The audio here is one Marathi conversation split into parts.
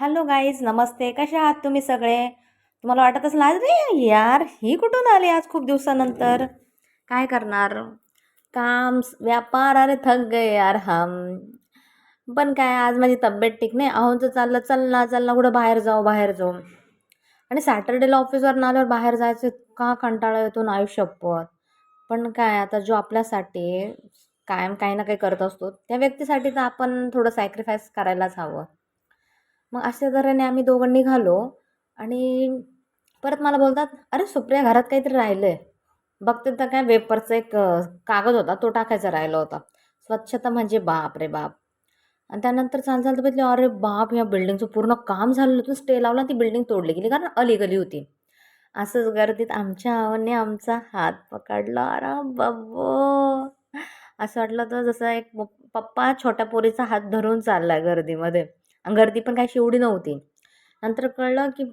हॅलो गाईज नमस्ते. कसे आहात तुम्ही सगळे? तुम्हाला वाटत असेल आज रे यार ही कुठून आली आज खूप दिवसानंतर? काय करणार? काम व्यापार अरे थक गए यार हम. पण काय आज माझी तब्येत ठीक नाही. अहोंचं चाललं चल ना चल ना कुठं बाहेर जाऊ बाहेर जाऊ. आणि सॅटर्डेला ऑफिसवर आल्यावर बाहेर जायचं का कंटाळा येतो ना आयुष्यपत पण काय आता जो आपल्यासाठी कायम काही ना काही करत असतो त्या व्यक्तीसाठी तर आपण थोडं सॅक्रिफाईस करायलाच हवं. मग अशा तऱ्हेने आम्ही दोघं निघालो आणि परत मला बोलतात अरे सुप्रिया घरात काहीतरी राहिलं आहे बघते तर काय वेपरचा एक कागद होता तो टाकायचा राहिला होता. स्वच्छता म्हणजे बाप रे बाप. आणि त्यानंतर चाल चालतं बघितलं अरे बाप या बिल्डिंगचं पूर्ण काम झालं होतं. स्टे लावला ती बिल्डिंग तोडली गेली कारण अलीगली होती. असंच गर्दीत आमच्या आवने आमचा हात पकडला. अरे बाबो! असं वाटलं तर जसं एक पप्पा छोट्या पोरीचा हात धरून चालला गर्दीमध्ये. गर्दी पण काही एवढी नव्हती. नंतर कळलं की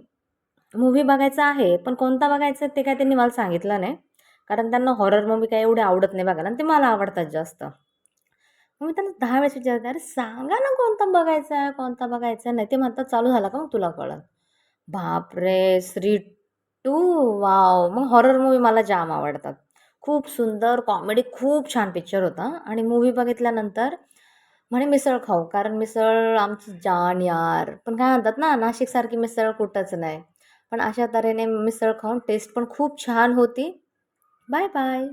मूव्ही बघायचा आहे पण कोणता बघायचा ते काय त्यांनी मला सांगितलं नाही. कारण त्यांना हॉरर मूवी काय एवढे आवडत नाही बघायला आणि ते मला आवडतात जास्त. मग मी त्यांना दहा वेळेस विचारते अरे सांगा ना कोणता बघायचा आहे कोणता बघायचा नाही. ते म्हणतात चालू झाला का मग तुला कळत बापरे श्री टू वाव. मग हॉरर मूवी मला जाम आवडतात. खूप सुंदर कॉमेडी खूप छान पिक्चर होता. आणि मूवी बघितल्यानंतर म्हणे मिसळ खाऊ. कारण मिसळ आमची जान यार. पण काय म्हणतात ना नाशिकसारखी मिसळ कुठंच नाही. पण अशा तऱ्हेने मिसळ खाऊन टेस्ट पण खूप छान होती. Bye bye